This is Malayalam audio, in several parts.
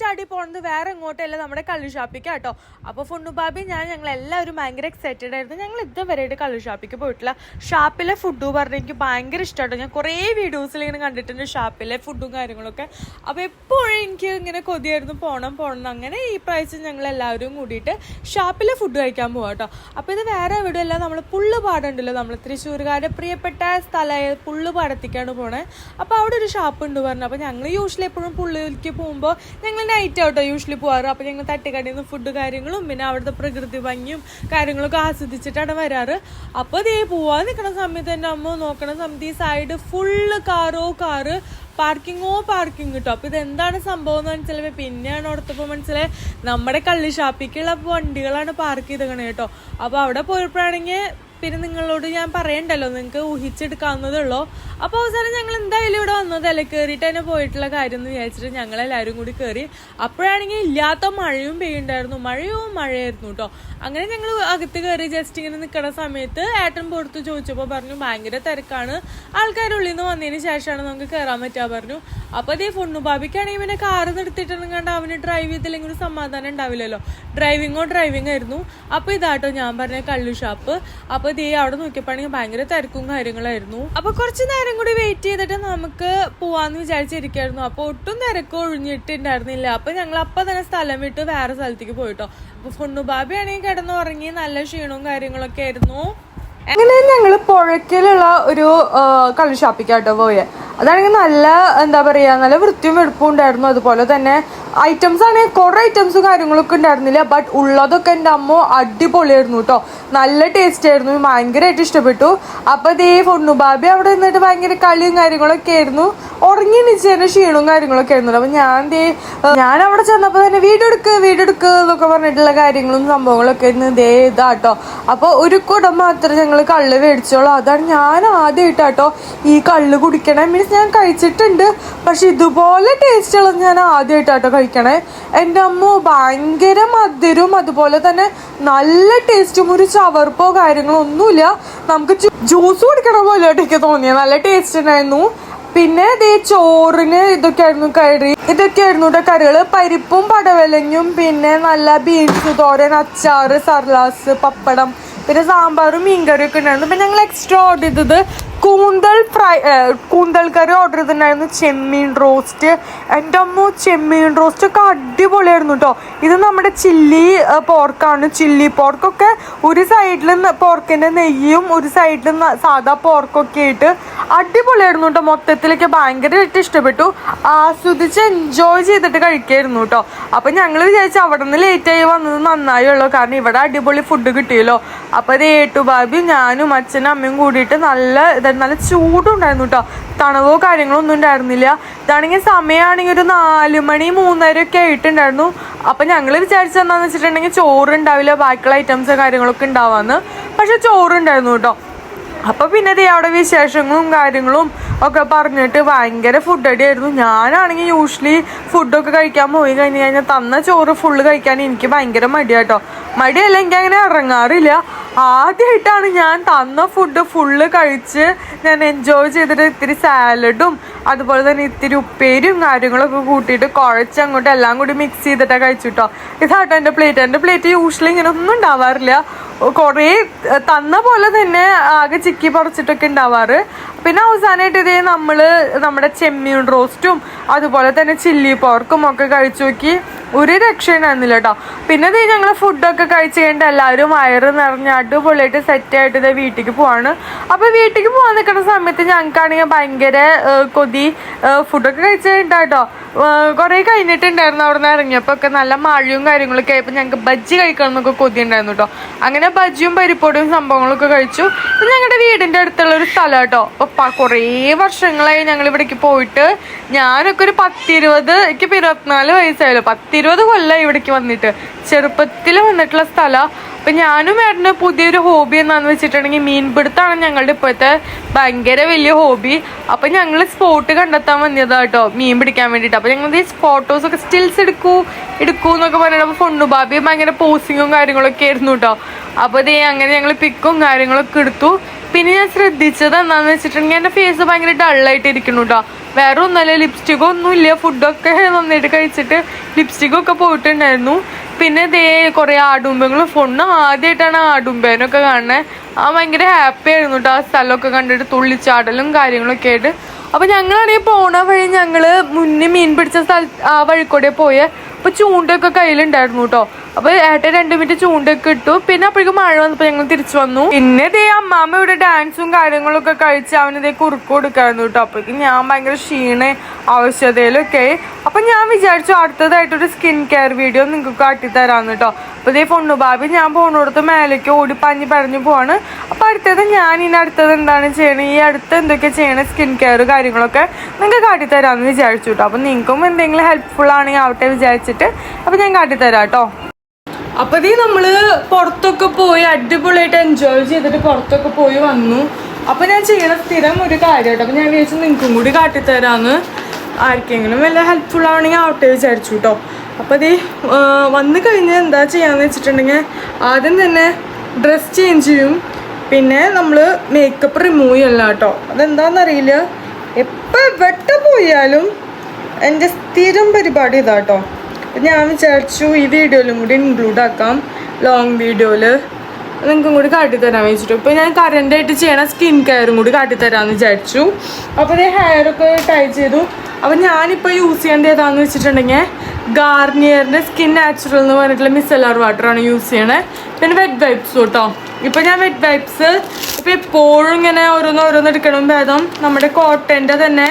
ചാടി പോണത് വേറെ എങ്ങോട്ടല്ല നമ്മുടെ കള്ളു ഷാപ്പിക്ക് കേട്ടോ അപ്പോൾ ഫുണ്ണുബാബി ഞാൻ ഞങ്ങൾ എല്ലാവരും ഭയങ്കര എക്സൈറ്റഡ് ആയിരുന്നു. ഞങ്ങൾ ഇതുവരെയായിട്ട് കള്ളു ഷാപ്പിക്ക് പോയിട്ടില്ല. ഷാപ്പിലെ ഫുഡ് പറഞ്ഞ് എനിക്ക് ഭയങ്കര ഇഷ്ടമാട്ടോ ഞാൻ കുറേ വീഡിയോസിൽ ഇങ്ങനെ കണ്ടിട്ടുണ്ട് ഷാപ്പിലെ ഫുഡും കാര്യങ്ങളൊക്കെ. അപ്പോൾ എപ്പോഴും എനിക്ക് ഇങ്ങനെ കൊതിയായിരുന്നു. പോകണം പോകണം അങ്ങനെ ഈ പ്രാവശ്യം ഞങ്ങൾ എല്ലാവരും കൂടിയിട്ട് ഷാപ്പിലെ ഫുഡ് കഴിക്കാൻ പോവാം കേട്ടോ അപ്പോൾ ഇത് വേറെ എവിടെ അല്ല നമ്മൾ പുള്ളുപാടുണ്ടല്ലോ. നമ്മൾ തൃശ്ശൂർക്കാരുടെ പ്രിയപ്പെട്ട സ്ഥലമായ പുള്ളുപാടത്തേക്കാണ് പോണേ. അപ്പോൾ അവിടെ ഒരു ഷാപ്പ് ഉണ്ട് പറഞ്ഞു. അപ്പോൾ ഞങ്ങൾ യൂഷ്വലി എപ്പോഴും പുള്ളിക്ക് പോകുമ്പോൾ ഞങ്ങൾ നൈറ്റ് ആട്ടോ യൂഷ്വലി പോകാറ് അപ്പോൾ ഞങ്ങൾ തട്ടിക്കടയിൽ നിന്ന് ഫുഡ് കാര്യങ്ങളും പിന്നെ അവിടുത്തെ പ്രകൃതി ഭംഗിയും കാര്യങ്ങളൊക്കെ ആസ്വദിച്ചിട്ടാണ് വരാറ്. അപ്പോൾ ഇതേ പോവാൻ നിൽക്കുന്ന സമയത്ത് എന്റെ അമ്മ നോക്കണ സമയത്ത് ഈ സൈഡ് ഫുള്ള് കാറോ കാറ് പാർക്കിങ്ങോ പാർക്കിംഗ് കിട്ടും അപ്പോൾ ഇതെന്താണ് സംഭവം എന്ന് മനസ്സിലായി. പിന്നെയാണ് ഓർത്തപ്പോൾ മനസ്സിലായി നമ്മുടെ കള്ളി ഷാപ്പിക്കുള്ള വണ്ടികളാണ് പാർക്ക് ചെയ്തേക്കണേ കേട്ടോ അപ്പോൾ അവിടെ പോയപ്പോഴാണെങ്കിൽ പിന്നെ നിങ്ങളോട് ഞാൻ പറയണ്ടല്ലോ നിങ്ങൾക്ക് ഊഹിച്ചെടുക്കാവുന്നതേ ഉള്ളൂ അപ്പോൾ അവസാനം ഞങ്ങൾ എന്തായാലും ഇവിടെ വന്നതല്ലേ കയറിയിട്ട് തന്നെ പോയിട്ടുള്ള കാര്യം എന്ന് വിചാരിച്ചിട്ട് ഞങ്ങൾ എല്ലാവരും കൂടി കയറി അപ്പോഴാണെങ്കിൽ ഇല്ലാത്ത മഴയും പെയ്യുണ്ടായിരുന്നു മഴയും മഴയായിരുന്നു കേട്ടോ അങ്ങനെ ഞങ്ങൾ അകത്ത് കയറി ജസ്റ്റ് ഇങ്ങനെ നിൽക്കുന്ന സമയത്ത് ഏട്ടൻ പുറത്ത് ചോദിച്ചപ്പോൾ പറഞ്ഞു ഭയങ്കര തിരക്കാണ്. ആൾക്കാർ ഉള്ളിൽ നിന്ന് വന്നതിന് ശേഷമാണ് നമുക്ക് കയറാൻ പറ്റുക പറഞ്ഞു. അപ്പോൾ അതേ ഫുണ്ണു ബാബിക്കാണെങ്കിൽ പിന്നെ കാറ് നിർത്തിയിട്ടൊന്നും കണ്ട് അവന് ഡ്രൈവ് ചെയ്തില്ലെങ്കിൽ ഒരു സമാധാനം ഉണ്ടാവില്ലല്ലോ. ഡ്രൈവിങ്ങോ ഡ്രൈവിംഗ് ആയിരുന്നു. അപ്പോൾ ഇതാട്ടോ ഞാൻ പറഞ്ഞ കള്ളു ഷാപ്പ് അപ്പോൾ ദേ അവിടെ നോക്കിയപ്പോഴാണെങ്കിൽ ഭയങ്കര തിരക്കും കാര്യങ്ങളായിരുന്നു. അപ്പൊ കുറച്ച് നേരം കൂടി വെയിറ്റ് ചെയ്തിട്ട് നമുക്ക് പോവാന്ന് വിചാരിച്ചിരിക്കായിരുന്നു. അപ്പൊ ഒട്ടും തിരക്ക് ഒഴിഞ്ഞിട്ടുണ്ടായിരുന്നില്ല. അപ്പൊ ഞങ്ങൾ അപ്പൊ തന്നെ സ്ഥലം വിട്ട് വേറെ സ്ഥലത്തേക്ക് പോയിട്ടോ. അപ്പൊ ഫുണ്ണു ബാബി ആണെങ്കിൽ കിടന്നുറങ്ങി നല്ല ക്ഷീണവും കാര്യങ്ങളൊക്കെ ആയിരുന്നു. അങ്ങനെ ഞങ്ങൾ പുഴയ്ക്കലുള്ള ഒരു കളർ ഷോപ്പിക്കാട്ടോ അതാണെങ്കിൽ നല്ല എന്താ പറയുക നല്ല വൃത്തിയും വെടുപ്പും ഉണ്ടായിരുന്നു. അതുപോലെ തന്നെ ഐറ്റംസ് ആണെങ്കിൽ കുറേ ഐറ്റംസും കാര്യങ്ങളൊക്കെ ഉണ്ടായിരുന്നില്ല. ബട്ട് ഉള്ളതൊക്കെ എന്റെ അമ്മ അടിപൊളിയായിരുന്നു കേട്ടോ നല്ല ടേസ്റ്റ് ആയിരുന്നു. ഭയങ്കരമായിട്ട് ഇഷ്ടപ്പെട്ടു. അപ്പോൾ ദേ ഫുണ്ണു ബാബി അവിടെ നിന്നിട്ട് ഭയങ്കര കളിയും കാര്യങ്ങളൊക്കെ ആയിരുന്നു. ഉറങ്ങി നിച്ചതിന് ക്ഷീണവും കാര്യങ്ങളൊക്കെ ആയിരുന്നു അപ്പോൾ ഞാൻ ദേ ഞാൻ അവിടെ ചെന്നപ്പോൾ തന്നെ വീടെടുക്ക് വീടെടുക്ക് എന്നൊക്കെ പറഞ്ഞിട്ടുള്ള കാര്യങ്ങളും സംഭവങ്ങളൊക്കെ ആയിരുന്നു. ദേ ഇതാട്ടോ അപ്പോൾ ഒരു കുടം മാത്രം ഞങ്ങൾ കള്ള് മേടിച്ചോളൂ. അതാണ് ഞാൻ ആദ്യമായിട്ടാട്ടോ ഈ കള്ള് കുടിക്കണേ. മീൻസ് ഞാൻ കഴിച്ചിട്ടുണ്ട്. പക്ഷെ ഇതുപോലെ ടേസ്റ്റുള്ളത് ഞാൻ ആദ്യമായിട്ടാട്ടോ കഴിക്കണേ. എന്റെ അമ്മ ഭയങ്കര മധുരവും അതുപോലെ തന്നെ നല്ല ടേസ്റ്റും ഒരു ചവർപ്പോ കാര്യങ്ങളോ ഒന്നുമില്ല. നമുക്ക് ജ്യൂസ് കുടിക്കണ പോലെ എനിക്ക് തോന്നിയത് നല്ല ടേസ്റ്റ് ഉണ്ടായിരുന്നു. പിന്നെ ഇതേ ചോറിന് ഇതൊക്കെയായിരുന്നു കറി. ഇതൊക്കെയായിരുന്നു കേട്ടോ കറികൾ. പരിപ്പും പടവലഞ്ഞും പിന്നെ നല്ല ബീൻസ് തോരൻ അച്ചാറ് സർലാസ് പപ്പടം പിന്നെ സാമ്പാറും മീൻകറിയും ഒക്കെ ഉണ്ടായിരുന്നു. പിന്നെ ഞങ്ങൾ എക്സ്ട്രാ ഓർഡർ ചെയ്തത് കൂന്തൽ ഫ്രൈ കൂന്തൽ കറി ഓർഡർ ചെയ്തിട്ടുണ്ടായിരുന്നു. ചെമ്മീൻ റോസ്റ്റ് എന്റെ അമ്മ ചെമ്മീൻ റോസ്റ്റ് ഒക്കെ അടിപൊളിയായിരുന്നു കേട്ടോ ഇത് നമ്മുടെ ചില്ലി പോർക്കാണ് ചില്ലി പോർക്കൊക്കെ ഒരു സൈഡിൽ പോർക്കിന്റെ നെയ്യും ഒരു സൈഡിൽ സാധാ പോർക്കൊക്കെ ആയിട്ട് അടിപൊളിയായിരുന്നു കേട്ടോ മൊത്തത്തിലൊക്കെ ഭയങ്കരമായിട്ട് ഇഷ്ടപ്പെട്ടു. ആസ്വദിച്ച് എൻജോയ് ചെയ്തിട്ട് കഴിക്കായിരുന്നു കേട്ടോ അപ്പം ഞങ്ങൾ വിചാരിച്ചു അവിടെ നിന്ന് ലേറ്റായി വന്നത് നന്നായുള്ളൂ കാരണം ഇവിടെ അടിപൊളി ഫുഡ് കിട്ടിയല്ലോ. അപ്പോൾ അത് ഏട്ടു ബാബിയും ഞാനും അച്ഛനും അമ്മയും കൂടിയിട്ട് നല്ല ഇതായിരുന്നു നല്ല ചൂടുണ്ടായിരുന്നു കേട്ടോ തണവോ കാര്യങ്ങളോ ഒന്നും ഉണ്ടായിരുന്നില്ല. ഇതാണെങ്കിൽ സമയമാണെങ്കിൽ ഒരു നാല് മണി മൂന്നര ഒക്കെ ആയിട്ടുണ്ടായിരുന്നു. അപ്പം ഞങ്ങൾ വിചാരിച്ചത് എന്താന്ന് വെച്ചിട്ടുണ്ടെങ്കിൽ ചോറ് ഉണ്ടാവില്ല ബാക്കിയുള്ള ഐറ്റംസ് കാര്യങ്ങളൊക്കെ ഉണ്ടാവാന്ന്. പക്ഷെ ചോറുണ്ടായിരുന്നു കേട്ടോ അപ്പൊ പിന്നെ ദേ അവിടെ വിശേഷങ്ങളും കാര്യങ്ങളും ഒക്കെ പറഞ്ഞിട്ട് ഭയങ്കര ഫുഡ് അടിയായിരുന്നു. ഞാനാണെങ്കിൽ യൂഷ്വലി ഫുഡൊക്കെ കഴിക്കാൻ പോയി കഴിഞ്ഞ് കഴിഞ്ഞാൽ തന്ന ചോറ് ഫുള്ള് കഴിക്കാൻ എനിക്ക് ഭയങ്കര മടിയാട്ടോ മടിയല്ല എനിക്ക് അങ്ങനെ ഇറങ്ങാറില്ല. ആദ്യമായിട്ടാണ് ഞാൻ തന്ന ഫുഡ് ഫുള്ള് കഴിച്ച് ഞാൻ എൻജോയ് ചെയ്തിട്ട് ഇത്തിരി സാലഡും അതുപോലെ തന്നെ ഇത്തിരി ഉപ്പേരിയും കാര്യങ്ങളൊക്കെ കൂട്ടിയിട്ട് കുഴച്ച് അങ്ങോട്ട് എല്ലാം കൂടി മിക്സ് ചെയ്തിട്ടാണ് കഴിച്ചു കേട്ടോ ഇതാട്ടോ എന്റെ പ്ലേറ്റ് എന്റെ പ്ലേറ്റ് യൂഷ്വലി ഇങ്ങനെ ഒന്നും ഉണ്ടാവാറില്ല. കുറേ തന്ന പോലെ തന്നെ ആകെ ചിക്കി പറിച്ചിട്ടൊക്കെ ഉണ്ടാവാറ്. പിന്നെ അവസാനമായിട്ട് ഇതേ നമ്മൾ നമ്മുടെ ചെമ്മീൻ റോസ്റ്റും അതുപോലെ തന്നെ ചില്ലി പോർക്കും ഒക്കെ കഴിച്ചു നോക്കി. ഒരു രക്ഷയുണ്ടായിരുന്നില്ല കേട്ടോ പിന്നെ ഇതേ ഞങ്ങൾ ഫുഡൊക്കെ കഴിച്ച് കഴിഞ്ഞിട്ട് എല്ലാവരും വയറ് നിറഞ്ഞ് അടിപൊളിയായിട്ട് സെറ്റായിട്ട് ഇതേ വീട്ടിലേക്ക് പോവാണ്. അപ്പോൾ വീട്ടിലേക്ക് പോകാൻ നിൽക്കുന്ന സമയത്ത് ഞങ്ങൾക്കാണെങ്കിൽ ഭയങ്കര കൊതി ഫുഡൊക്കെ കഴിച്ച് കഴിഞ്ഞിട്ടാട്ടോ കുറേ കഴിഞ്ഞിട്ടുണ്ടായിരുന്നു അവിടെ നിന്ന് ഇറങ്ങിയപ്പോൾ ഒക്കെ നല്ല മഴയും കാര്യങ്ങളൊക്കെ ആയപ്പോൾ ഞങ്ങൾക്ക് ബജ്ജി കഴിക്കണം എന്നൊക്കെ കൊതി ഉണ്ടായിരുന്നു കേട്ടോ അങ്ങനെ ബജ്ജിയും പരിപ്പൊടിയും സംഭവങ്ങളൊക്കെ കഴിച്ചു. ഇത് ഞങ്ങളുടെ വീടിന്റെ അടുത്തുള്ള ഒരു സ്ഥലം കേട്ടോ അപ്പോൾ കുറേ വർഷങ്ങളായി ഞങ്ങൾ ഇവിടേക്ക് പോയിട്ട് ഞാനൊക്കെ ഒരു പത്തിരുപത് എനിക്ക് ഇരുപത്തിനാല് വയസ്സായല്ലോ പത്തിരുപത് കൊല്ലമായി ഇവിടേക്ക് വന്നിട്ട്. ചെറുപ്പത്തിൽ വന്നിട്ടുള്ള സ്ഥലം. അപ്പം ഞാനും ഏട്ടന് പുതിയൊരു ഹോബി എന്നാന്ന് വെച്ചിട്ടുണ്ടെങ്കിൽ മീൻപിടുത്താണ് ഞങ്ങളുടെ ഇപ്പോഴത്തെ ഭയങ്കര വലിയ ഹോബി അപ്പം ഞങ്ങൾ സ്പോട്ട് കണ്ടെത്താൻ വന്നതാ കേട്ടോ മീൻ പിടിക്കാൻ വേണ്ടിട്ട് അപ്പം ഞങ്ങൾ ഈ ഫോട്ടോസൊക്കെ സ്റ്റിൽസ് എടുക്കൂ എടുക്കൂ എന്നൊക്കെ പറഞ്ഞിട്ട് ഫണ്ണു ബാബിയും ഭയങ്കര പോസിങ്ങും കാര്യങ്ങളൊക്കെ ആയിരുന്നു കേട്ടോ. അപ്പോൾ ഇതേ അങ്ങനെ ഞങ്ങൾ പിക്കും കാര്യങ്ങളൊക്കെ എടുത്തു. പിന്നെ ഞാൻ ശ്രദ്ധിച്ചത് എന്താണെന്ന് വെച്ചിട്ടുണ്ടെങ്കിൽ എന്റെ ഫേസ് ഭയങ്കര ഇരിക്കുന്നു കേട്ടോ വേറെ ഒന്നല്ല ലിപ്സ്റ്റിക് ഒന്നും ഇല്ല ഫുഡൊക്കെ നന്നായിട്ട് കഴിച്ചിട്ട് ലിപ്സ്റ്റിക് ഒക്കെ പോയിട്ടുണ്ടായിരുന്നു. പിന്നെ ദേ കുറേ ആടുമ്പങ്ങളും ഫോണിന് ആദ്യമായിട്ടാണ് ആടുമ്പേനൊക്കെ കാണുന്നത് ആ ഭയങ്കര ഹാപ്പി ആയിരുന്നു കേട്ടോ ആ സ്ഥലമൊക്കെ കണ്ടിട്ട് തുള്ളിച്ചാടലും കാര്യങ്ങളൊക്കെ ആയിട്ട്. അപ്പൊ ഞങ്ങളാണെങ്കിൽ പോണ വഴി ഞങ്ങൾ മുന്നേ മീൻ പിടിച്ച സ്ഥല ആ വഴിക്കൂടെ പോയ. അപ്പൊ ചൂണ്ടയൊക്കെ കയ്യിലുണ്ടായിരുന്നു കേട്ടോ അപ്പൊ ഏട്ടൻ രണ്ടു മിനിറ്റ് ചൂണ്ടയൊക്കെ ഇട്ടു. പിന്നെ അപ്പോഴേക്കും മഴ വന്നപ്പോ ഞങ്ങൾ തിരിച്ചു വന്നു. പിന്നെ ദേ അമ്മാമ്മ ഇവിടെ ഡാൻസും കാര്യങ്ങളൊക്കെ കഴിച്ച് അവന് ഇതേ കുറുക്ക് കൊടുക്കായിരുന്നു കേട്ടോ അപ്പോഴേക്കും ഞാൻ ഭയങ്കര ക്ഷീണ ആവശ്യതയിലൊക്കെ അപ്പൊ ഞാൻ വിചാരിച്ചു അടുത്തതായിട്ടൊരു സ്കിൻ കെയർ വീഡിയോ നിങ്ങൾക്ക് കാട്ടിത്തരാന്ന് കേട്ടോ അപ്പൊ ഇതേ പൊണ്ണു ബാബി ഞാൻ പോണോടത്ത് മേലേക്ക് ഓടി പഞ്ഞ് പറഞ്ഞു പോവാണ്. അപ്പൊ അടുത്തത് ഞാൻ ഇനി അടുത്തത് എന്താണ് ചെയ്യണത് ഈ അടുത്ത് എന്തൊക്കെ ചെയ്യണ? സ്കിൻ കെയർ കാര്യങ്ങളൊക്കെ നിങ്ങൾക്ക് കാട്ടിത്തരാന്ന് വിചാരിച്ചു കേട്ടോ അപ്പൊ നിങ്ങൾക്കും എന്തെങ്കിലും ഹെൽപ്ഫുൾ ആണെങ്കിൽ ആവട്ടെ വിചാരിച്ചിട്ട് അപ്പൊ ഞാൻ കാട്ടിത്തരാം കേട്ടോ. അപ്പൊ ഇതീ നമ്മൾ പുറത്തൊക്കെ പോയി അടിപൊളിയായിട്ട് എൻജോയ് ചെയ്തിട്ട് പുറത്തൊക്കെ പോയി വന്നു. അപ്പൊ ഞാൻ ചെയ്യണ സ്ഥിരം ഒരു കാര്യമായിട്ട് അപ്പൊ ഞാൻ വിചാരിച്ചു നിങ്ങൾക്കും കൂടി കാട്ടിത്തരാന്ന്. ആർക്കെങ്കിലും വല്ല ഹെൽപ്ഫുൾ ആവണമെങ്കിൽ ആവട്ടെ വിചാരിച്ചു കേട്ടോ. അപ്പൊ ഇതേ വന്നു കഴിഞ്ഞാൽ എന്താ ചെയ്യാന്ന് വെച്ചിട്ടുണ്ടെങ്കിൽ ആദ്യം തന്നെ ഡ്രസ് ചേഞ്ച് ചെയ്യും. പിന്നെ നമ്മൾ മേക്കപ്പ് റിമൂവ് ചെയ്യല്ല കേട്ടോ. അതെന്താണെന്നറിയില്ല എപ്പോൾ വെട്ട പോയാലും എന്റെ സ്ഥിരം പരിപാടി ഇതാ ഞാൻ വിചാരിച്ചു ഈ വീഡിയോയിലും കൂടി ഇൻക്ലൂഡ് ആക്കാം. ലോങ് വീഡിയോയിൽ നിങ്ങൾക്കും കൂടി കാട്ടിത്തരാൻ വെച്ചിട്ടു ഇപ്പോൾ ഞാൻ കറന്റായിട്ട് ചെയ്യണ സ്കിൻ കെയറും കൂടി കാട്ടിത്തരാമെന്ന് വിചാരിച്ചു. അപ്പോൾ ഇത് ഹെയറൊക്കെ ടൈ ചെയ്തു. അപ്പോൾ ഞാനിപ്പോൾ യൂസ് ചെയ്യേണ്ടത് ഏതാണെന്ന് വെച്ചിട്ടുണ്ടെങ്കിൽ ഗാർണിയറിന്റെ സ്കിൻ നാച്ചുറൽ എന്ന് പറഞ്ഞിട്ടുള്ള മിസലർ വാട്ടറാണ് യൂസ് ചെയ്യണത് പിന്നെ വെഡ് വൈപ്സ് കേട്ടോ ഇപ്പം ഞാൻ വെറ്റ് വൈപ്സ് ഇപ്പം എപ്പോഴും ഇങ്ങനെ ഓരോന്ന് ഓരോന്ന് എടുക്കണം. ഭേദം നമ്മുടെ കോട്ടന്റെ തന്നെ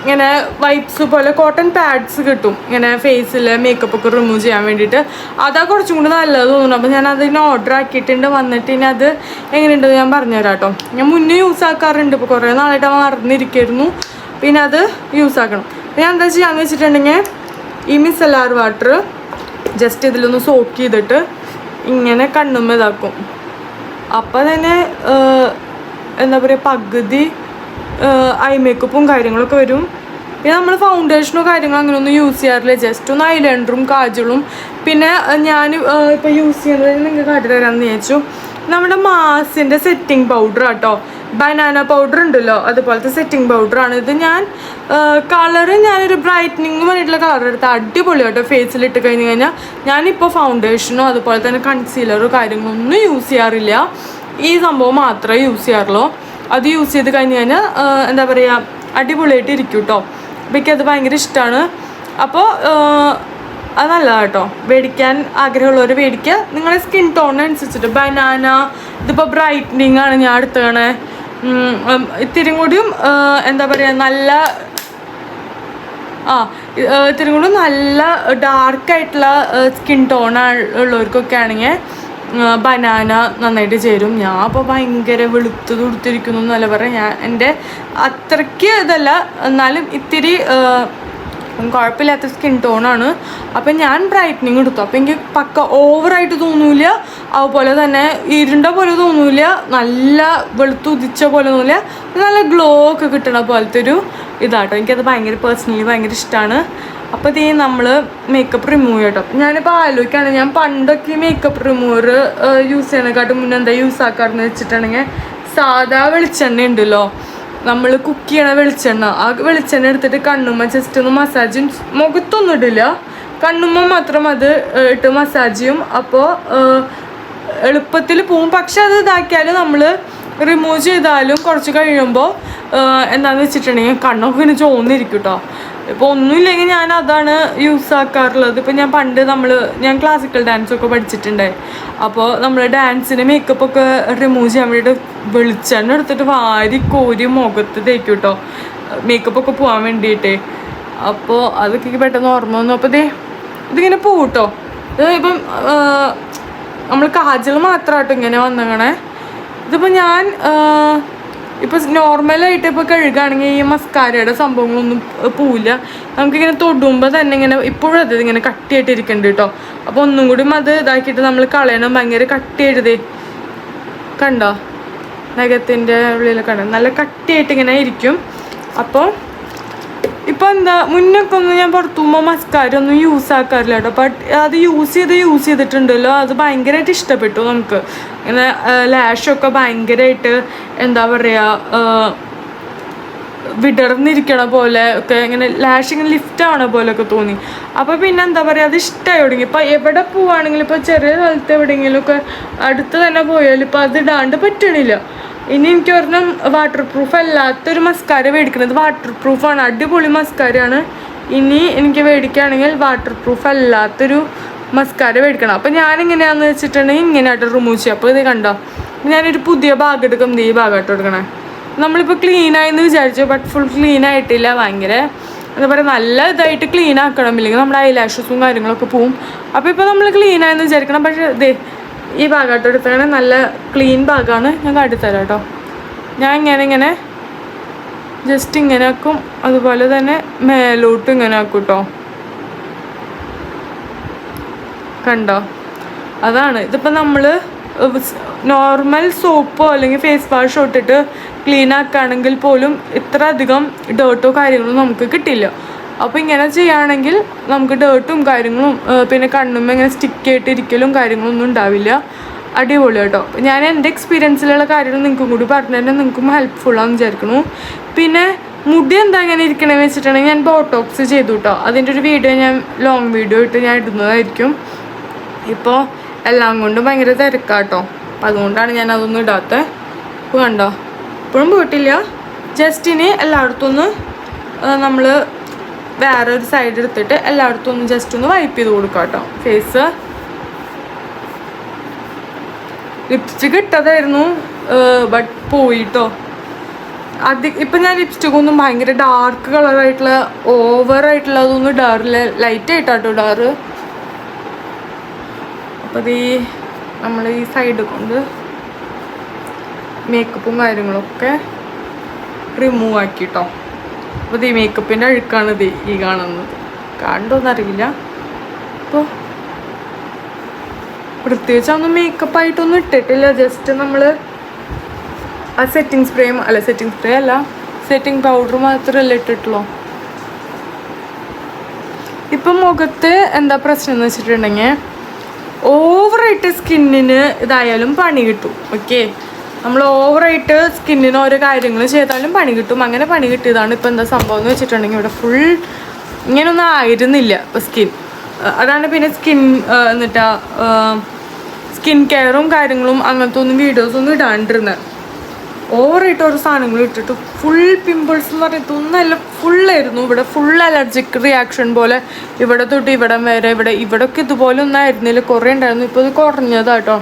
ഇങ്ങനെ വൈപ്സ് പോലെ കോട്ടൺ പാഡ്സ് കിട്ടും. ഇങ്ങനെ ഫേസിൽ മേക്കപ്പ് ഒക്കെ റിമൂവ് ചെയ്യാൻ വേണ്ടിയിട്ട്. അതാ കുറച്ചും കൂടി നല്ലത് തോന്നുന്നു. അപ്പോൾ ഞാൻ അതിന് ഓർഡർ ആക്കിയിട്ടുണ്ട്. വന്നിട്ട് ഇനി അത് എങ്ങനെയുണ്ടെന്ന് ഞാൻ പറഞ്ഞുതരാം കേട്ടോ ഞാൻ മുന്നേ യൂസ് ആക്കാറുണ്ട്. ഇപ്പോൾ കുറേ നാളായിട്ട് മറന്നിരിക്കായിരുന്നു പിന്നെ അത് യൂസ് ആക്കണം. ഞാൻ എന്താ ചെയ്യാന്ന് വെച്ചിട്ടുണ്ടെങ്കിൽ ഈ മിസലാർ വാട്ടർ ജസ്റ്റ് ഇതിലൊന്ന് സോക്ക് ചെയ്തിട്ട് ഇങ്ങനെ കണ്ണുമ്മ ഇതാക്കും. അപ്പം തന്നെ എന്താ പറയുക പകുതി ഐ മേക്കപ്പും കാര്യങ്ങളൊക്കെ വരും. പിന്നെ നമ്മൾ ഫൗണ്ടേഷനോ കാര്യങ്ങളോ അങ്ങനെയൊന്നും യൂസ് ചെയ്യാറില്ല. ജസ്റ്റ് ഒന്ന് ഐലൈനറും കാജളും. പിന്നെ ഞാൻ ഇപ്പോൾ യൂസ് ചെയ്യുന്നത് നിങ്ങൾക്ക് കാട്ടി തരാമെന്ന് നമ്മുടെ മാസിന്റെ സെറ്റിംഗ് പൗഡർ കേട്ടോ ബനാന പൗഡർ ഉണ്ടല്ലോ അതുപോലത്തെ സെറ്റിംഗ് പൗഡറാണ് ഇത് ഞാൻ കളറ് ഞാനൊരു ബ്രൈറ്റനിങ് പറഞ്ഞിട്ടുള്ള കളർ എടുത്ത് അടിപൊളി കേട്ടോ ഫേസിൽ ഇട്ട് കഴിഞ്ഞ് കഴിഞ്ഞാൽ ഞാനിപ്പോൾ ഫൗണ്ടേഷനോ അതുപോലെ തന്നെ കൺസീലറോ കാര്യങ്ങളൊന്നും യൂസ് ചെയ്യാറില്ല. ഈ സംഭവം മാത്രമേ യൂസ് ചെയ്യാറുള്ളൂ. അത് യൂസ് ചെയ്ത് കഴിഞ്ഞ് കഴിഞ്ഞാൽ എന്താ പറയുക അടിപൊളിയായിട്ട് ഇരിക്കും കേട്ടോ. എനിക്ക് എനിക്കത് ഭയങ്കര ഇഷ്ടമാണ് അപ്പോൾ അത് നല്ലതാണ് കേട്ടോ. മേടിക്കാൻ ആഗ്രഹമുള്ളവർ മേടിക്കുക. നിങ്ങളുടെ സ്കിൻ ടോണിനനുസരിച്ചിട്ട് ബനാന ഇതിപ്പോൾ ബ്രൈറ്റനിങ് ആണ് ഞാൻ എടുത്തത് ഇത്തിരി കൂടിയും എന്താ പറയുക നല്ല ആ ഇത്തിരി കൂടി നല്ല ഡാർക്കായിട്ടുള്ള സ്കിൻ ടോൺ ഉള്ളവർക്കൊക്കെ ആണെങ്കിൽ ബനാന നന്നായിട്ട് ചേരും. ഞാൻ അപ്പോൾ ഭയങ്കര വെളുത്ത് തുടുത്തിരിക്കുന്നു എന്നല്ല പറയാം. ഞാൻ എന്റെ അത്രയ്ക്ക് ഇതല്ല എന്നാലും ഇത്തിരി കുഴപ്പമില്ലാത്ത സ്കിൻ ടോണാണ് അപ്പം ഞാൻ ബ്രൈറ്റനിങ് എടുത്തു. അപ്പം എനിക്ക് പക്ക ഓവറായിട്ട് തോന്നൂല അതുപോലെ തന്നെ ഇരുണ്ട പോലെ തോന്നൂല നല്ല വെളുത്തുദിച്ച പോലെ തോന്നില്ല. നല്ല ഗ്ലോ ഒക്കെ കിട്ടണ പോലത്തെ ഒരു ഇതാട്ടോ. എനിക്കത് ഭയങ്കര പേഴ്സണലി ഭയങ്കര ഇഷ്ടമാണ് അപ്പോൾ ഇതേ നമ്മൾ മേക്കപ്പ് റിമൂവ് ചെയ്യട്ടോ. ഞാനിപ്പോൾ ആലോചിക്കുകയാണ് ഞാൻ പണ്ടൊക്കെ മേക്കപ്പ് റിമൂവർ യൂസ് ചെയ്യണേക്കാട്ടും മുന്നേ എന്താ യൂസ് ആക്കാറെന്ന് വെച്ചിട്ടുണ്ടെങ്കിൽ സാധാ വെളിച്ചെണ്ണ ഉണ്ടല്ലോ. നമ്മൾ കുക്ക് ചെയ്യണ വെളിച്ചെണ്ണ. ആ വെളിച്ചെണ്ണ എടുത്തിട്ട് കണ്ണുമ്മ ജസ്റ്റ് ഒന്ന് മസാജും മുഖത്തൊന്നും ഇടില്ല. കണ്ണുമ്മ മാത്രം അത് ഇട്ട് മസാജ് ചെയ്യും. അപ്പോൾ എളുപ്പത്തിൽ പോവും. പക്ഷെ അത് ഇതാക്കിയാൽ നമ്മൾ റിമൂവ് ചെയ്താലും കുറച്ച് കഴിയുമ്പോൾ എന്താണെന്ന് വെച്ചിട്ടുണ്ടെങ്കിൽ കണ്ണൊക്കെ ഇങ്ങനെ ചോന്നിരിക്കും കേട്ടോ ഇപ്പോൾ ഒന്നുമില്ലെങ്കിൽ ഞാൻ അതാണ് യൂസ് ആക്കാറുള്ളത്. ഇപ്പോൾ ഞാൻ പണ്ട് നമ്മൾ ഞാൻ ക്ലാസിക്കൽ ഡാൻസ് ഒക്കെ പഠിച്ചിട്ടുണ്ടായി. അപ്പോൾ നമ്മൾ ഡാൻസിന് മേക്കപ്പ് ഒക്കെ റിമൂവ് ചെയ്യാൻ വേണ്ടിയിട്ട് വെളിച്ചെണ്ണ എടുത്തിട്ട് വാരി കോരി മുഖത്ത് തേക്കും കേട്ടോ മേക്കപ്പ് ഒക്കെ പോകാൻ വേണ്ടിയിട്ടേ. അപ്പോൾ അതൊക്കെ പെട്ടെന്ന് ഓർമ്മ വന്നു. അപ്പോൾ ദേ ഇതിങ്ങനെ പോട്ടോ? ഇത് ഇപ്പം നമ്മൾ കാജൽ മാത്രമായിട്ട് ഇങ്ങനെ വന്നങ്ങണേ ഇതിപ്പോൾ ഞാൻ ഇപ്പോൾ നോർമലായിട്ട് ഇപ്പോൾ കഴുകുകയാണെങ്കിൽ ഈ മസ്കാരയുടെ സംഭവങ്ങളൊന്നും പോവില്ല. നമുക്ക് ഇങ്ങനെ തൊടുമ്പോൾ തന്നെ ഇങ്ങനെ ഇപ്പോഴും അത് ഇങ്ങനെ കട്ടിയായിട്ട് ഇരിക്കുന്നുണ്ട് കേട്ടോ അപ്പോൾ ഒന്നും കൂടി അത് ഇതാക്കിയിട്ട് നമ്മൾ കളയണം. ഭയങ്കര കട്ടിയായിട്ടതേ. കണ്ടോ? നഖത്തിന്റെ ഉള്ളിലൊക്കെ കണ്ടോ? നല്ല കട്ടിയായിട്ട് ഇങ്ങനെ ഇരിക്കും. അപ്പോൾ ഇപ്പൊ എന്താ മുന്നൊക്കെ ഒന്നും ഞാൻ പുറത്തുമ്പോ മസ്കാര ഒന്നും യൂസ് ആക്കാറില്ല കേട്ടോ ബട്ട് അത് യൂസ് ചെയ്ത് യൂസ് ചെയ്തിട്ടുണ്ടല്ലോ. അത് ഭയങ്കരമായിട്ട് ഇഷ്ടപ്പെട്ടു നമുക്ക്. ഇങ്ങനെ ലാഷൊക്കെ ഭയങ്കരമായിട്ട് എന്താ പറയുക വിടർന്നിരിക്കണ പോലെ ഒക്കെ ഇങ്ങനെ ലാഷ് ഇങ്ങനെ ലിഫ്റ്റ് ആവണ പോലെ ഒക്കെ തോന്നി. അപ്പോൾ പിന്നെ എന്താ പറയുക അത് ഇഷ്ടമായി തുടങ്ങി. ഇപ്പോൾ എവിടെ പോവാണെങ്കിലും ഇപ്പോൾ ചെറിയ സ്ഥലത്ത് എവിടെയെങ്കിലും ഒക്കെ അടുത്ത് തന്നെ പോയാലും ഇപ്പോൾ അത് ഇടാണ്ട് പറ്റണില്ല. ഇനി എനിക്ക് ഒരെണ്ണം വാട്ടർ പ്രൂഫ് അല്ലാത്തൊരു മസ്കാര മേടിക്കുന്നത് വാട്ടർ പ്രൂഫാണ് അടിപൊളി മസ്കാരയാണ് ഇനി എനിക്ക് മേടിക്കുകയാണെങ്കിൽ വാട്ടർ പ്രൂഫ് അല്ലാത്തൊരു മസ്കാര മേടിക്കണം. അപ്പം ഞാനിങ്ങനെയാണെന്ന് വെച്ചിട്ടുണ്ടെങ്കിൽ ഇങ്ങനെയായിട്ട് റിമൂവ് ചെയ്യാം. അപ്പോൾ ഇത് കണ്ടോ? ഞാനൊരു പുതിയ ഭാഗം എടുക്കും. ഈ ഭാഗമായിട്ട് എടുക്കണേ. നമ്മളിപ്പോൾ ക്ലീനായെന്ന് വിചാരിച്ചു ബട്ട് ഫുൾ ക്ലീൻ ആയിട്ടില്ല ഭയങ്കര. എന്താ പറയുക നല്ല ഇതായിട്ട് ക്ലീൻ ആക്കണം. ഇല്ലെങ്കിൽ നമ്മുടെ ഐലാഷസും കാര്യങ്ങളൊക്കെ പോവും. അപ്പോൾ ഇപ്പോൾ നമ്മൾ ക്ലീനായെന്ന് വിചാരിക്കണം. പക്ഷേ ദേ ഈ ഭാഗമായിട്ട് എടുത്തതാണ് നല്ല ക്ലീൻ ഭാഗമാണ് ഞാൻ കാട്ടിത്തരാം കേട്ടോ. ഞാൻ ഇങ്ങനെ ഇങ്ങനെ ജസ്റ്റ് ഇങ്ങനെ ആക്കും. അതുപോലെ തന്നെ മേലോട്ട് ഇങ്ങനെ ആക്കും കേട്ടോ. കണ്ടോ? അതാണ്. ഇതിപ്പോൾ നമ്മൾ നോർമൽ സോപ്പോ അല്ലെങ്കിൽ ഫേസ് വാഷോ ഇട്ടിട്ട് ക്ലീൻ ആക്കുകയാണെങ്കിൽ പോലും ഇത്ര അധികം ഡേർട്ടോ കാര്യങ്ങളോ നമുക്ക് കിട്ടില്ല. അപ്പോൾ ഇങ്ങനെ ചെയ്യുകയാണെങ്കിൽ നമുക്ക് ഡേർട്ടും കാര്യങ്ങളും പിന്നെ കണ്ണും ഇങ്ങനെ സ്റ്റിക്ക് ആയിട്ട് ഇരിക്കലും കാര്യങ്ങളൊന്നും ഉണ്ടാവില്ല. അടിപൊളി കേട്ടോ. ഞാൻ എന്റെ എക്സ്പീരിയൻസിലുള്ള കാര്യങ്ങൾ നിങ്ങൾക്കും കൂടി പറഞ്ഞു തന്നെ നിങ്ങൾക്കും ഹെൽപ്ഫുള്ളാന്ന് വിചാരിക്കുന്നു. പിന്നെ മുടി എന്താ ഇങ്ങനെ ഇരിക്കണമെന്ന് വെച്ചിട്ടുണ്ടെങ്കിൽ ഞാൻ ബോട്ടോക്സ് ചെയ്തു കേട്ടോ അതിന്റെ ഒരു വീഡിയോ ഞാൻ ലോങ് വീഡിയോ ഇട്ട് ഞാൻ ഇടുന്നതായിരിക്കും. ഇപ്പോൾ എല്ലാം കൊണ്ടും ഭയങ്കര തിരക്കാട്ടോ അപ്പം അതുകൊണ്ടാണ് ഞാൻ അതൊന്നും ഇടാത്തത് ഇപ്പോൾ കണ്ടോ? ഇപ്പോഴും പോയിട്ടില്ല. ജസ്റ്റ് ഇനി എല്ലായിടത്തും ഒന്ന് നമ്മൾ വേറെ ഒരു സൈഡ് എടുത്തിട്ട് എല്ലായിടത്തും ഒന്ന് ജസ്റ്റ് ഒന്ന് വൈപ്പ് ചെയ്ത് കൊടുക്കാം കേട്ടോ ഫേസ് ലിപ്സ്റ്റിക് ഇട്ടതായിരുന്നു ബട്ട് പോയിട്ടോ അധി ഇപ്പം ഞാൻ ലിപ്സ്റ്റിക് ഒന്നും ഭയങ്കര ഡാർക്ക് കളറായിട്ടുള്ള ഓവർ ആയിട്ടുള്ള അതൊന്നും ഇടാറില്ല. ലൈറ്റ് ആയിട്ടാട്ടോ ഇടാറ്. അപ്പോൾ ഈ നമ്മൾ ഈ സൈഡ് കൊണ്ട് മേക്കപ്പും കാര്യങ്ങളൊക്കെ റിമൂവ് ആക്കിട്ടോ അപ്പോൾ ഈ മേക്കപ്പിന്റെ അഴുക്കാണ് ഇത് ഈ കാണുന്നത്. കണ്ടോന്നറിയില്ല അപ്പോൾ പ്രത്യേകിച്ച് ഒന്നും മേക്കപ്പ് ആയിട്ടൊന്നും ഇട്ടിട്ടില്ല. ജസ്റ്റ് നമ്മൾ ആ സെറ്റിംഗ് സ്പ്രേയും അല്ല സെറ്റിംഗ് സ്പ്രേ അല്ല സെറ്റിംഗ് പൗഡർ മാത്രമല്ല ഇട്ടിട്ടുള്ളൂ. ഇപ്പം മുഖത്ത് എന്താ പ്രശ്നം എന്ന് വെച്ചിട്ടുണ്ടെങ്കിൽ ഓവറായിട്ട് സ്കിന്നിന് ഇതായാലും പണി കിട്ടും. ഓക്കെ നമ്മൾ ഓവറായിട്ട് സ്കിന്നിന് ഓരോ കാര്യങ്ങൾ ചെയ്താലും പണി കിട്ടും. അങ്ങനെ പണി കിട്ടിയതാണ് ഇപ്പം എന്താ സംഭവം എന്ന് വെച്ചിട്ടുണ്ടെങ്കിൽ ഇവിടെ ഫുൾ ഇങ്ങനൊന്നും ആയിരുന്നില്ല സ്കിൻ അതാണ് പിന്നെ സ്കിൻ എന്നിട്ടാ സ്കിൻ കെയറും കാര്യങ്ങളും അങ്ങനത്തെ ഒന്നും വീഡിയോസൊന്നും ഇടാണ്ടിരുന്നത് ഓവറായിട്ട് ഓരോ സാധനങ്ങൾ ഇട്ടിട്ട് ഫുൾ പിമ്പിൾസ് എന്ന് പറയുന്നത് ഒന്നല്ല ഫുള്ളായിരുന്നു ഇവിടെ ഫുൾ അലർജിക് റിയാക്ഷൻ പോലെ ഇവിടെ തൊട്ട് ഇവിടം വരെ ഇവിടെ ഇവിടൊക്കെ ഇതുപോലെ ഒന്നും ആയിരുന്നില്ല. കുറേ ഉണ്ടായിരുന്നു. ഇപ്പോൾ ഇത് കുറഞ്ഞതാട്ടോ.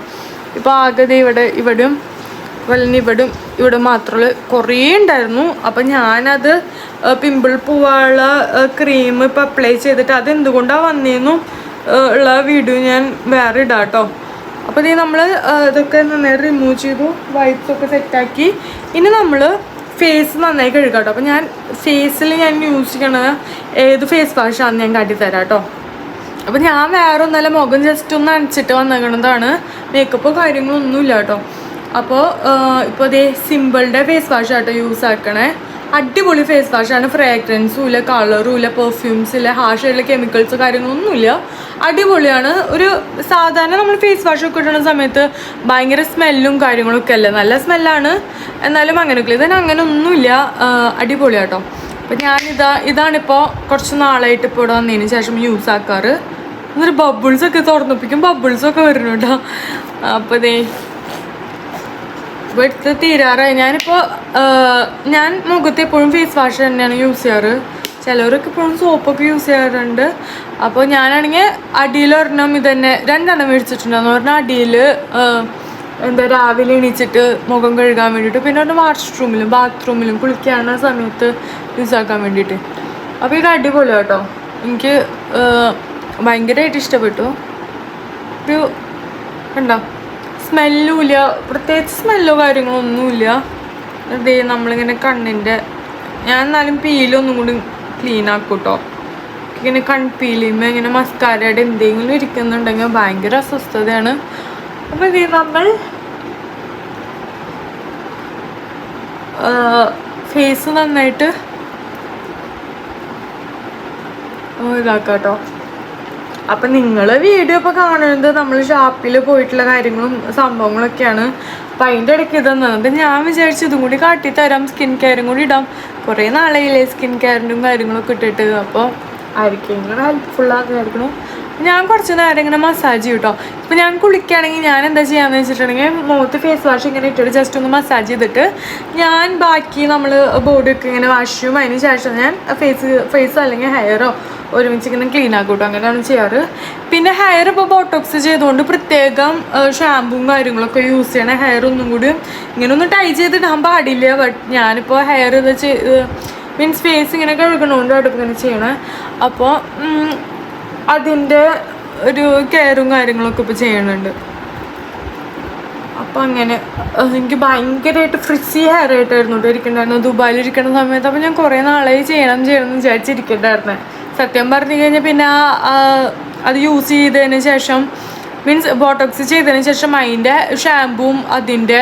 ഇപ്പോൾ ആകെ ഇവിടെ ഇവിടെയും വല്ല ഇവിടും ഇവിടെ മാത്രമേ കുറേ ഉണ്ടായിരുന്നു. അപ്പം ഞാനത് പിമ്പിൾ പൂവാള ക്രീം ഇപ്പം അപ്ലൈ ചെയ്തിട്ട് അത് എന്തുകൊണ്ടാണ് വന്നതെന്നും ഉള്ള വീഡിയോ ഞാൻ വേറെ ഇടാം കേട്ടോ അപ്പോൾ ഇനി നമ്മൾ ഇതൊക്കെ നന്നായി റിമൂവ് ചെയ്തു വൈപ്പ് ഒക്കെ സെറ്റാക്കി ഇനി നമ്മൾ ഫേസ് നന്നായി കഴുകാം കേട്ടോ അപ്പോൾ ഞാൻ ഫേസിൽ ഞാൻ യൂസ് ചെയ്യണ ഏത് ഫേസ് വാഷാണെന്ന് ഞാൻ കാട്ടിത്തരാം കേട്ടോ അപ്പോൾ ഞാൻ വേറെ ഒന്നല്ല മുഖം ജസ്റ്റ് ഒന്ന് അണിച്ചിട്ട് വന്നേക്കണതാണ്. മേക്കപ്പോ കാര്യങ്ങളൊന്നുമില്ല കേട്ടോ അപ്പോൾ ഇപ്പോൾ അതേ സിമ്പിളുടെ ഫേസ് വാഷ് ആട്ടോ യൂസ് ആക്കണേ. അടിപൊളി ഫേസ് വാഷാണ് ഫ്രാഗ്രൻസും ഇല്ല കളറും ഇല്ല പെർഫ്യൂംസ് ഇല്ല ഹാർഷായിട്ടുള്ള കെമിക്കൽസ് കാര്യങ്ങളൊന്നുമില്ല അടിപൊളിയാണ്. ഒരു സാധാരണ നമ്മൾ ഫേസ് വാഷ് ഒക്കെ ഇടുന്ന സമയത്ത് ഭയങ്കര സ്മെല്ലും കാര്യങ്ങളൊക്കെ അല്ല? നല്ല സ്മെല്ലാണ് എന്നാലും അങ്ങനെയൊക്കെ. ഇതിന് അങ്ങനെ ഒന്നുമില്ല അടിപൊളിയാട്ടോ. അപ്പം ഞാനിതാ ഇതാണിപ്പോൾ കുറച്ച് നാളായിട്ട് ഇപ്പോൾ ഇവിടെ വന്നതിന് ശേഷം യൂസ് ആക്കാറ്. എന്നിട്ട് ബബിൾസൊക്കെ ഒക്കെ ബബിൾസൊക്കെ വരുന്നുണ്ടോ അപ്പോൾ ഇതേ ഇപ്പോൾ എടുത്ത് തീരാറായി ഞാനിപ്പോൾ ഞാൻ മുഖത്ത് എപ്പോഴും ഫേസ് വാഷ് തന്നെയാണ് യൂസ് ചെയ്യാറ്. ചിലവരൊക്കെ ഇപ്പോഴും സോപ്പൊക്കെ യൂസ് ചെയ്യാറുണ്ട്. അപ്പോൾ ഞാനാണെങ്കിൽ അടിയിൽ ഒരെണ്ണം ഇത് തന്നെ രണ്ടെണ്ണം മേടിച്ചിട്ടുണ്ടെന്ന് പറഞ്ഞാൽ അടിയിൽ എന്താ രാവിലെ എണീച്ചിട്ട് മുഖം കഴുകാൻ വേണ്ടിയിട്ട് പിന്നെ ഒരു വാഷ്റൂമിലും ബാത്റൂമിലും കുളിക്കാനുള്ള സമയത്ത് യൂസ് ആക്കാൻ വേണ്ടിയിട്ട്. അപ്പോൾ ഇത് അടിപൊളി കേട്ടോ. എനിക്ക് ഭയങ്കരമായിട്ട് ഇഷ്ടപ്പെട്ടു. ഒരു കണ്ടോ? സ്മെല്ലും ഇല്ല പ്രത്യേകിച്ച് സ്മെല്ലോ കാര്യങ്ങളോ ഒന്നുമില്ല അതേ നമ്മളിങ്ങനെ കണ്ണിന്റെ ഞാൻ എന്നാലും പീലൊന്നും കൂടി ക്ലീൻ ആക്കും കേട്ടോ ഇങ്ങനെ കൺപീലിയുമ്പോൾ ഇങ്ങനെ മസ്കാരയുടെ എന്തെങ്കിലും ഇരിക്കുന്നുണ്ടെങ്കിൽ ഭയങ്കര അസ്വസ്ഥതയാണ്. അപ്പോൾ ഇത് നമ്മൾ ഫേസ് നന്നായിട്ട് ഇതാക്കാം കേട്ടോ അപ്പം നിങ്ങൾ വീഡിയോ ഇപ്പോൾ കാണുന്നത് നമ്മൾ ഷാപ്പിൽ പോയിട്ടുള്ള കാര്യങ്ങളും സംഭവങ്ങളൊക്കെയാണ്. അപ്പം അതിന്റെ ഇടയ്ക്ക് ഇതെന്ന് ഞാൻ വിചാരിച്ചു ഇതും കൂടി കാട്ടിത്തരാം. സ്കിൻ കെയറും കൂടി ഇടാം. കുറേ നാളെയില്ലേ സ്കിൻ കെയറിനും കാര്യങ്ങളൊക്കെ ഇട്ടിട്ട്. അപ്പോൾ ആയിരിക്കും. ഹെൽപ്ഫുള്ളാകുമായിരിക്കണം ഞാൻ കുറച്ച് നേരം ഇങ്ങനെ മസാജ് ചെയ്യും കേട്ടോ ഇപ്പം ഞാൻ കുളിക്കുകയാണെങ്കിൽ ഞാൻ എന്താ ചെയ്യാമെന്ന് വെച്ചിട്ടുണ്ടെങ്കിൽ മുഖത്ത് ഫേസ് വാഷ് ഇങ്ങനെ ഇട്ടിട്ട് ജസ്റ്റ് ഒന്ന് മസാജ് ചെയ്തിട്ട് ഞാൻ ബാക്കി നമ്മൾ ബോഡിയൊക്കെ ഇങ്ങനെ വാഷ് ചെയ്യും. അതിന് ശേഷം ഞാൻ ഫേസ് ഫേസ് അല്ലെങ്കിൽ ഹെയറോ ഒരുമിച്ച് ഇങ്ങനെ ക്ലീൻ ആക്കൂട്ടോ. കേട്ടോ അങ്ങനെയാണ് ചെയ്യാറ്. പിന്നെ ഹെയർ ഇപ്പോൾ ബോട്ടോക്സ് ചെയ്തുകൊണ്ട് പ്രത്യേകം ഷാമ്പുവും കാര്യങ്ങളൊക്കെ യൂസ് ചെയ്യണ ഹെയർ ഒന്നും കൂടി ഇങ്ങനെ ഒന്ന് ടൈ ചെയ്തിടാൻ പാടില്ല. ബട്ട് ഞാനിപ്പോൾ ഹെയർ ഇത് ചെയ്ത് മീൻസ് ഫേസ് ഇങ്ങനെ കഴുകണോണ്ട് അടുപ്പ് ഇങ്ങനെ ചെയ്യണേ. അപ്പോൾ അതിന്റെ ഒരു കെയറും കാര്യങ്ങളൊക്കെ ഇപ്പോൾ ചെയ്യണുണ്ട്. അപ്പം അങ്ങനെ എനിക്ക് ഭയങ്കരമായിട്ട് ഫ്രിസി ഹെയർ ആയിട്ടായിരുന്നു ഇരിക്കണ്ടായിരുന്നു. ദുബായിൽ ഇരിക്കുന്ന സമയത്ത് അപ്പം ഞാൻ കുറേ നാളായി ചെയ്യണം ചെയ്യണം എന്ന് വിചാരിച്ചിരിക്കണ്ടായിരുന്നെ. സത്യം പറഞ്ഞു കഴിഞ്ഞാൽ പിന്നെ അത് യൂസ് ചെയ്തതിന് ശേഷം മീൻസ് ബോട്ടോക്സ് ചെയ്തതിന് ശേഷം അതിന്റെ ഷാമ്പുവും അതിന്റെ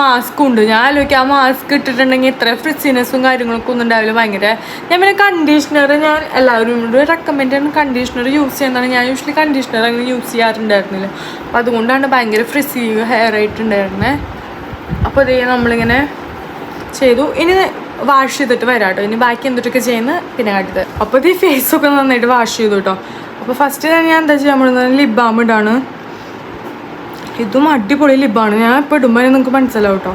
മാസ്കും ഉണ്ട്. ഞാൻ ആലോചിക്കുക ആ മാസ്ക് ഇട്ടിട്ടുണ്ടെങ്കിൽ ഇത്ര ഫ്രിസിനെസ്സും കാര്യങ്ങളൊക്കെ ഒന്നും ഉണ്ടാവില്ല ഭയങ്കര. ഞാൻ പിന്നെ കണ്ടീഷണർ ഞാൻ എല്ലാവരും റെക്കമെൻഡ് ചെയ്യുന്ന കണ്ടീഷണർ യൂസ് ചെയ്യുന്നതാണ്. ഞാൻ യൂഷ്വലി കണ്ടീഷണർ അങ്ങനെ യൂസ് ചെയ്യാറുണ്ടായിരുന്നില്ല. അപ്പം അതുകൊണ്ടാണ് ഭയങ്കര ഫ്രിസി ഹെയർ ആയിട്ടുണ്ടായിരുന്നത് അപ്പോൾ അതേ നമ്മളിങ്ങനെ ചെയ്തു. ഇനി വാഷ് ചെയ്തിട്ട് വരാം കേട്ടോ ഇനി ബാക്കി എന്തൊക്കെ ചെയ്യുന്നത് പിന്നെ കാട്ടിയത് അപ്പോൾ ഇത് ഫേസൊക്കെ നന്നായിട്ട് വാഷ് ചെയ്തു കേട്ടോ. അപ്പോൾ ഫസ്റ്റ് തന്നെ ഞാൻ എന്താ ചെയ്യാൻ പോകുന്നത് ലിബ് ബാം ഇടാണ്. ഇതും അടിപൊളി ലിബാണ് ഞാൻ ഇപ്പോൾ ഇടുമ്പോൾ നിങ്ങൾക്ക് മനസ്സിലാവും കേട്ടോ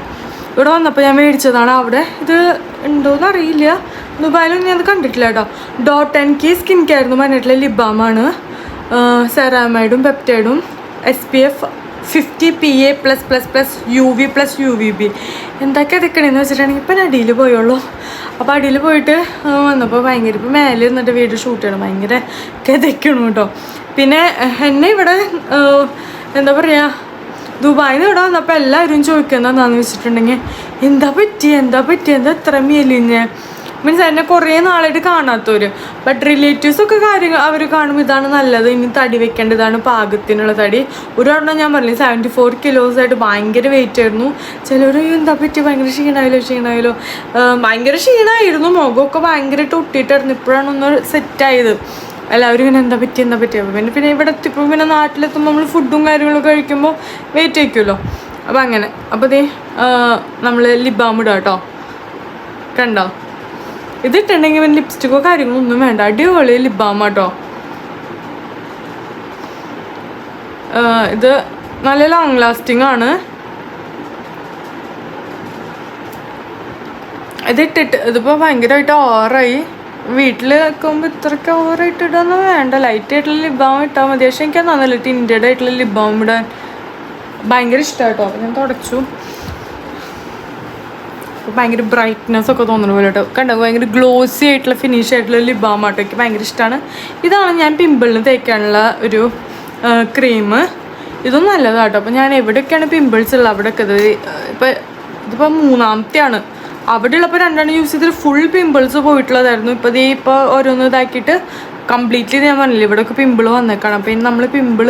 ഇവിടെ വന്നപ്പോൾ ഞാൻ മേടിച്ചതാണ്. അവിടെ ഇത് ഉണ്ടോയെന്ന് അറിയില്ല. ദുബായിലും ഞാൻ അത് കണ്ടിട്ടില്ല കേട്ടോ dot and key skin care എന്ന് പറഞ്ഞിട്ടുള്ള ലിബാമാണ് സെറാമൈഡും പെപ്റ്റൈഡും S P F fifty P A plus plus plus U V plus U V B എന്തൊക്കെ എതിക്കണേന്ന് വെച്ചിട്ടുണ്ടെങ്കിൽ ഇപ്പം അടിയിൽ പോയുള്ളൂ. അപ്പോൾ അടിയിൽ പോയിട്ട് വന്നപ്പോൾ ഭയങ്കര ഇപ്പം മേലെ നിന്നിട്ട് വീഡിയോ ഷൂട്ട് ചെയ്യണം. ഭയങ്കര കെതയ്ക്കണം കേട്ടോ. പിന്നെ എന്നെ ഇവിടെ എന്താ പറയുക ദുബായിൽ നിന്ന് ഇവിടെ വന്നപ്പോൾ എല്ലാവരും ചോദിക്കുന്നത് എന്താണെന്ന് വെച്ചിട്ടുണ്ടെങ്കിൽ എന്താ പറ്റി എന്താ പറ്റി എന്താ ഇത്ര മെലിഞ്ഞ്? മീൻസ് എന്നെ കുറേ നാളായിട്ട് കാണാത്തവർ ബട്ട് റിലേറ്റീവ്സ് ഒക്കെ കാര്യങ്ങൾ അവർ കാണുമ്പോൾ ഇതാണ് നല്ലത്. ഇനി തടി വെക്കേണ്ടതാണ് പാകത്തിനുള്ള തടി. ഒരു എണ്ണം ഞാൻ പറഞ്ഞില്ല സെവന്റി ഫോർ കിലോസ് ആയിട്ട് ഭയങ്കര വെയിറ്റ് ആയിരുന്നു. ചിലർ എന്താ പറ്റി ഭയങ്കര ക്ഷീണമായാലോ ക്ഷീണമായാലോ ഭയങ്കര ക്ഷീണമായിരുന്നു. മുഖമൊക്കെ ഭയങ്കരമായിട്ട് ഒട്ടിയിട്ടായിരുന്നു. ഇപ്പോഴാണ് ഒന്ന് സെറ്റായത്. എല്ലാവരും ഇങ്ങനെ എന്താ പറ്റി എന്താ പറ്റി പിന്നെ പിന്നെ ഇവിടെ എത്തിയപ്പോൾ പിന്നെ നാട്ടിലെത്തുമ്പോൾ നമ്മൾ ഫുഡും കാര്യങ്ങളൊക്കെ കഴിക്കുമ്പോൾ വെയിറ്റ് വയ്ക്കുമല്ലോ അപ്പോൾ അങ്ങനെ. അപ്പോൾ ദേ നമ്മൾ ലിബാം കേട്ടോ കണ്ടോ? ഇതിട്ടുണ്ടെങ്കിൽ പിന്നെ ലിപ്സ്റ്റിക്കോ കാര്യങ്ങളോ ഒന്നും വേണ്ട. അടിപൊളി ലിബാം കേട്ടോ ഇത് നല്ല ലോങ് ലാസ്റ്റിംഗ് ആണ്. ഇതിട്ടിട്ട് ഇതിപ്പോൾ ഭയങ്കരമായിട്ട് ഓവറായി വീട്ടിൽ വെക്കുമ്പോൾ ഇത്രയ്ക്ക് ഓവറായിട്ട് ഇടാനൊന്നും വേണ്ട. ലൈറ്റ് ആയിട്ടുള്ള ലിബാം ഇട്ടാൽ മതി. പക്ഷെ എനിക്ക് നന്നല്ല ടിന്റഡ് ആയിട്ടുള്ള ലിബാം ഇടാൻ ഭയങ്കര ഇഷ്ടമാണ് കേട്ടോ അപ്പം ഞാൻ തുടച്ചു. അപ്പോൾ ഭയങ്കര ബ്രൈറ്റ്നെസ് ഒക്കെ തോന്നുന്ന പോലെ കേട്ടോ. കണ്ടോ? ഭയങ്കര ഗ്ലോസി ആയിട്ടുള്ള ഫിനിഷ് ആയിട്ടുള്ള ലിബാം ആട്ടോ. എനിക്ക് ഭയങ്കര ഇഷ്ടമാണ് ഇതാണ് ഞാൻ പിമ്പിളിന് തേക്കാനുള്ള ഒരു ക്രീം ഇതും നല്ലതാണ് കേട്ടോ. അപ്പോൾ ഞാൻ എവിടെയൊക്കെയാണ് പിമ്പിൾസ് ഉള്ളത്? അവിടെയൊക്കെ. ഇത് ഇപ്പോൾ ഇതിപ്പോൾ മൂന്നാമത്തെയാണ്. അവിടെ ഉള്ളപ്പോൾ രണ്ടെണ്ണം യൂസ് ചെയ്തിട്ട് ഫുൾ പിമ്പിൾസ് പോയിട്ടുള്ളതായിരുന്നു. ഇപ്പോൾ ഇത് ഇപ്പോൾ ഓരോന്ന് ഇതാക്കിയിട്ട് കംപ്ലീറ്റ്ലി ഞാൻ പറഞ്ഞില്ല ഇവിടെയൊക്കെ പിമ്പിൾ വന്നേക്കാണ്. അപ്പോൾ ഇനി നമ്മൾ പിമ്പിൾ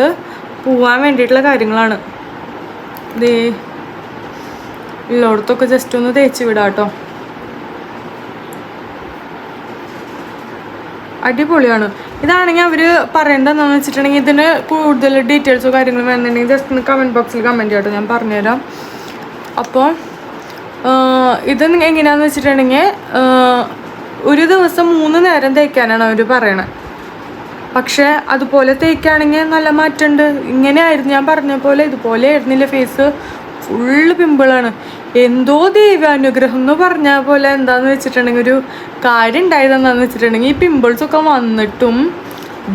പോവാൻ വേണ്ടിയിട്ടുള്ള കാര്യങ്ങളാണ്. ഇതേ ഉള്ളിടത്തൊക്കെ ജസ്റ്റ് ഒന്ന് തേച്ച് വിടാം കേട്ടോ അടിപൊളിയാണ്. ഇതാണെങ്കിൽ അവർ പറയേണ്ടതെന്ന് വെച്ചിട്ടുണ്ടെങ്കിൽ ഇതിന് കൂടുതൽ ഡീറ്റെയിൽസോ കാര്യങ്ങളും വേണമെന്നുണ്ടെങ്കിൽ ജസ്റ്റ് ഒന്ന് കമന്റ് ബോക്സിൽ കമന്റ് ചെയ്യട്ടോ ഞാൻ പറഞ്ഞുതരാം. അപ്പോൾ ഇത് എങ്ങനെയാണെന്ന് വെച്ചിട്ടുണ്ടെങ്കിൽ ഒരു ദിവസം മൂന്ന് നേരം തേക്കാനാണ് അവർ പറയണത് പക്ഷേ അതുപോലെ തേക്കുകയാണെങ്കിൽ നല്ല മാറ്റമുണ്ട്. ഇങ്ങനെയായിരുന്നു ഞാൻ പറഞ്ഞ പോലെ ഇതുപോലെ ആയിരുന്നില്ല ഫേസ് ഫുള്ള് പിമ്പിളാണ് എന്തോ ദൈവാനുഗ്രഹം എന്ന് പറഞ്ഞ പോലെ എന്താന്ന് വെച്ചിട്ടുണ്ടെങ്കിൽ ഒരു കാര്യം ഉണ്ടായതെന്താണെന്ന് വെച്ചിട്ടുണ്ടെങ്കിൽ ഈ പിമ്പിൾസൊക്കെ വന്നിട്ടും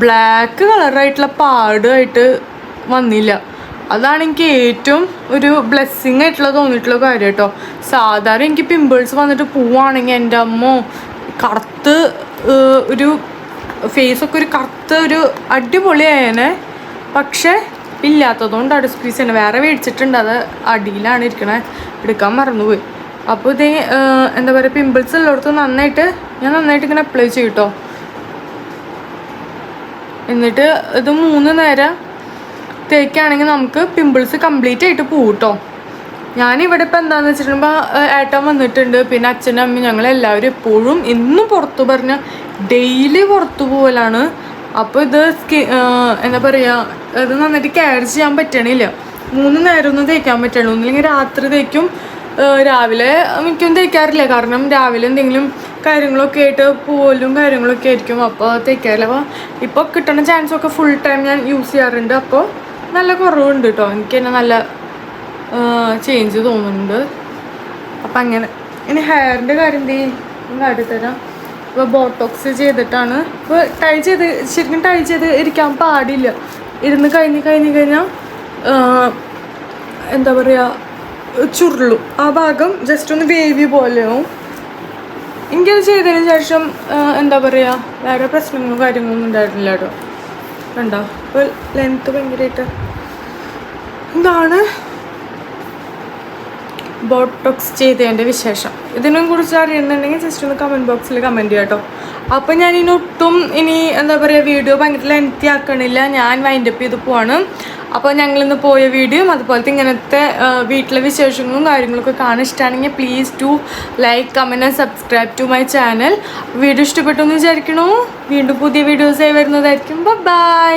ബ്ലാക്ക് കളറായിട്ടുള്ള പാടുമായിട്ട് വന്നില്ല. അതാണ് എനിക്ക് ഏറ്റവും ഒരു ബ്ലെസ്സിങ് ആയിട്ടുള്ള തോന്നിയിട്ടുള്ള കാര്യം കേട്ടോ. സാധാരണ എനിക്ക് പിമ്പിൾസ് വന്നിട്ട് പോവാണെങ്കിൽ എന്റെ അമ്മോ കറുത്ത് ഒരു ഫേസൊക്കെ ഒരു കറുത്ത ഒരു അടിപൊളിയായേനെ പക്ഷേ ഇല്ലാത്തതുകൊണ്ട് അവിടെ സ്ക്വീസ് തന്നെ വേറെ മേടിച്ചിട്ടുണ്ട്. അത് അടിയിലാണ് ഇരിക്കണേ. എടുക്കാൻ മറന്നുപോയി. അപ്പോൾ ഇതേ എന്താ പറയുക പിമ്പിൾസ് ഉള്ളിടത്ത് നന്നായിട്ട് ഞാൻ നന്നായിട്ട് ഇങ്ങനെ അപ്ലൈ ചെയ്യും കേട്ടോ എന്നിട്ട് ഇത് മൂന്ന് നേരം തേക്കാണെങ്കിൽ നമുക്ക് പിമ്പിൾസ് കംപ്ലീറ്റ് ആയിട്ട് പോകും കേട്ടോ ഞാനിവിടെ ഇപ്പം എന്താണെന്ന് വെച്ചിട്ടുണ്ടെങ്കിൽ ഏട്ടൻ വന്നിട്ടുണ്ട്. പിന്നെ അച്ഛനും അമ്മയും ഞങ്ങളെല്ലാവരും എപ്പോഴും ഇന്നും പുറത്തു പറഞ്ഞ ഡെയിലി പുറത്തു പോകലാണ് അപ്പോൾ ഇത് സ്കി എന്താ പറയുക ഇത് നന്നായിട്ട് കെയർ ചെയ്യാൻ പറ്റണില്ല. മൂന്ന് നേരം ഒന്നും തേക്കാൻ പറ്റുള്ളൂ ഒന്നില്ലെങ്കിൽ രാത്രി തേക്കും രാവിലെ മിക്കും തേക്കാറില്ല. കാരണം രാവിലെ എന്തെങ്കിലും കാര്യങ്ങളൊക്കെ ആയിട്ട് പോലും കാര്യങ്ങളൊക്കെ ആയിരിക്കും അപ്പോൾ തേക്കാറില്ല. അപ്പോൾ ഇപ്പോൾ കിട്ടുന്ന ചാൻസ് ഒക്കെ ഫുൾ ടൈം ഞാൻ യൂസ് ചെയ്യാറുണ്ട്. അപ്പോൾ നല്ല കുറവുണ്ട് കേട്ടോ എനിക്ക് തന്നെ നല്ല ചേഞ്ച് തോന്നുന്നുണ്ട്. അപ്പം അങ്ങനെ. ഇനി ഹെയറിന്റെ കാര്യം എന്ത് ചെയ്യും? കാട്ടിത്തരാം ഇപ്പോൾ ബോട്ടോക്സ് ചെയ്തിട്ടാണ്. ഇപ്പോൾ ടൈ ചെയ്ത് ശരിക്കും ടൈ ചെയ്ത് ഇരിക്കാൻ പാടില്ല. ഇരുന്ന് കഴിഞ്ഞ് കഴിഞ്ഞ് കഴിഞ്ഞാൽ എന്താ പറയുക ചുരുളും. ആ ഭാഗം ജസ്റ്റ് ഒന്ന് വേവി പോലെയാവും. എനിക്കത് ചെയ്തതിന് ശേഷം എന്താ പറയുക വേറെ പ്രശ്നങ്ങളും കാര്യങ്ങളൊന്നും ഉണ്ടായിരുന്നില്ല കേട്ടോ. കണ്ടോ? ഇപ്പോൾ ലെങ്ത്ത് ഭയങ്കരമായിട്ട് ഇതാണ് ബോട്ടോക്സ് ചെയ്തതിന്റെ വിശേഷം. ഇതിനെ കുറിച്ച് അറിയുന്നുണ്ടെങ്കിൽ ജസ്റ്റ് ഒന്ന് കമന്റ് ബോക്സിൽ കമന്റ് ചെയ്യാം കേട്ടോ അപ്പോൾ ഞാൻ ഇനി ഒട്ടും ഇനി എന്താ പറയുക വീഡിയോ ഭയങ്കര ലെങ്തി ആക്കണില്ല. ഞാൻ വൈൻഡപ്പ് ചെയ്ത് പോവാണ്. അപ്പോൾ ഞങ്ങളിന്ന് പോയ വീഡിയോയും അതുപോലത്തെ ഇങ്ങനത്തെ വീട്ടിലെ വിശേഷങ്ങളും കാര്യങ്ങളൊക്കെ കാണാൻ ഇഷ്ടമാണെങ്കിൽ please to like comment and subscribe to my channel video ഇഷ്ടപ്പെട്ടു എന്ന് വിചാരിക്കണു. വീണ്ടും പുതിയ വീഡിയോസായി വരുന്നതായിരിക്കും. ബൈ